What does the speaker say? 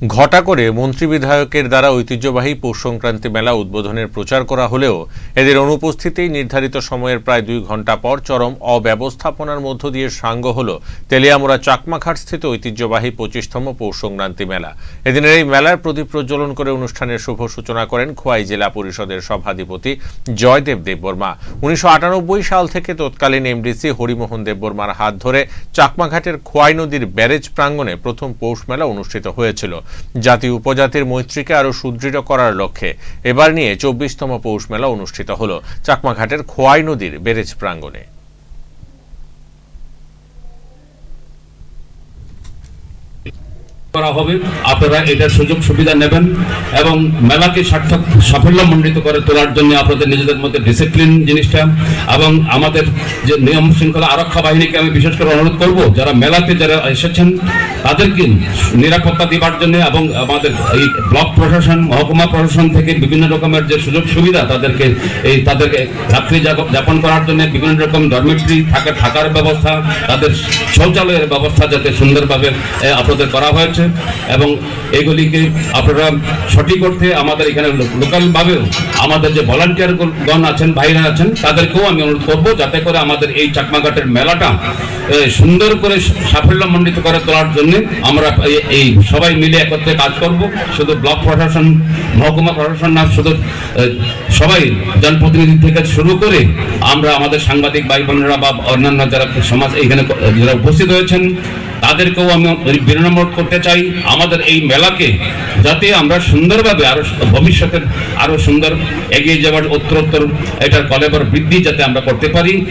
ঘটা করে মন্ত্রী বিধায়কের দ্বারা ঐতিহ্যবাহী পৌষ সংক্রান্তি মেলা উদ্বোধনের প্রচার করা হলেও এদের অনুপস্থিতিই নির্ধারিত সময়ের প্রায় দুই ঘণ্টা পর চরম অব্যবস্থাপনার মধ্য দিয়ে সাঙ্গ হল তেলিয়ামুড়া চাকমাঘাট স্থিত ঐতিহ্যবাহী পঁচিশতম পৌষ সংক্রান্তি মেলা। এদিনের এই মেলার প্রদীপ প্রজ্বলন করে অনুষ্ঠানের শুভ সূচনা করেন খোয়াই জেলা পরিষদের সভাধিপতি জয়দেব দেববর্মা। উনিশশো আটানব্বই সাল থেকে তৎকালীন এমডিসি হরিমোহন দেববর্মার হাত ধরে চাকমাঘাটের খোয়াই নদীর ব্যারেজ প্রাঙ্গণে প্রথম পৌষ মেলা অনুষ্ঠিত হয়েছিল। জাতি উপজাতির মৈত্রীকে আরও সুদৃঢ় করার লক্ষ্যে। এবার নিয়ে চব্বিশতম পৌষ মেলা অনুষ্ঠিত হল। চাকমাঘাটের খোয়াই নদীর ব্যারেজ প্রাঙ্গণে। করা হবে। আপনারা এটার সুযোগ সুবিধা নেবেন এবং মেলাকে সার্থক সাফল্য সাফল্যমণ্ডিত করে তোলার জন্য আপনাদের নিজেদের মধ্যে ডিসিপ্লিন জিনিসটা এবং আমাদের যে নিয়ম শৃঙ্খলা আরক্ষা বাহিনীকে আমি বিশেষ করে অনুরোধ করব, যারা মেলাতে যারা এসেছেন তাদেরকে নিরাপত্তা দেওয়ার জন্য এবং আমাদের এই ব্লক প্রশাসন, মহকুমা প্রশাসন থেকে বিভিন্ন রকমের যে সুযোগ সুবিধা তাদেরকে এই তাদেরকে রাত্রি যাপ- যাপন করার জন্য বিভিন্ন রকম ডরমেটরি থাকার থাকার ব্যবস্থা, তাদের শৌচালয়ের ব্যবস্থা যাতে সুন্দরভাবে আপনাদের করা হয়েছে এবং এগুলিকে আপনারা সঠিক অর্থে আমাদের এখানে লোকালভাবেও আমাদের যে ভলান্টিয়ার গণ আছেন, ভাইরা আছেন, তাদেরকেও আমি অনুরোধ করব যাতে করে আমাদের এই চাকমাঘাটের মেলাটা সুন্দর করে সাফল্যমণ্ডিত করে তোলার জন্য আমরা এই- সবাই মিলে একত্রে কাজ করব। শুধু ব্লক প্রশাসন, মহকুমা প্রশাসন না, শুধু সবাই জনপ্রতিনিধি থেকে শুরু করে আমরা আমাদের সাংবাদিক ভাই বোনেরা বা অন্যান্য যারা সমাজ এখানে যারা উপস্থিত হয়েছেন তাদেরকেও আমি বিনম্র করতে চাই। আমাদের এই মেলাকে যাতে আমরা সুন্দরভাবে আরও ভবিষ্যতের আরও সুন্দর এগিয়ে যাওয়ার উত্তরোত্তর এটার কলেবর বৃদ্ধি যাতে আমরা করতে পারি।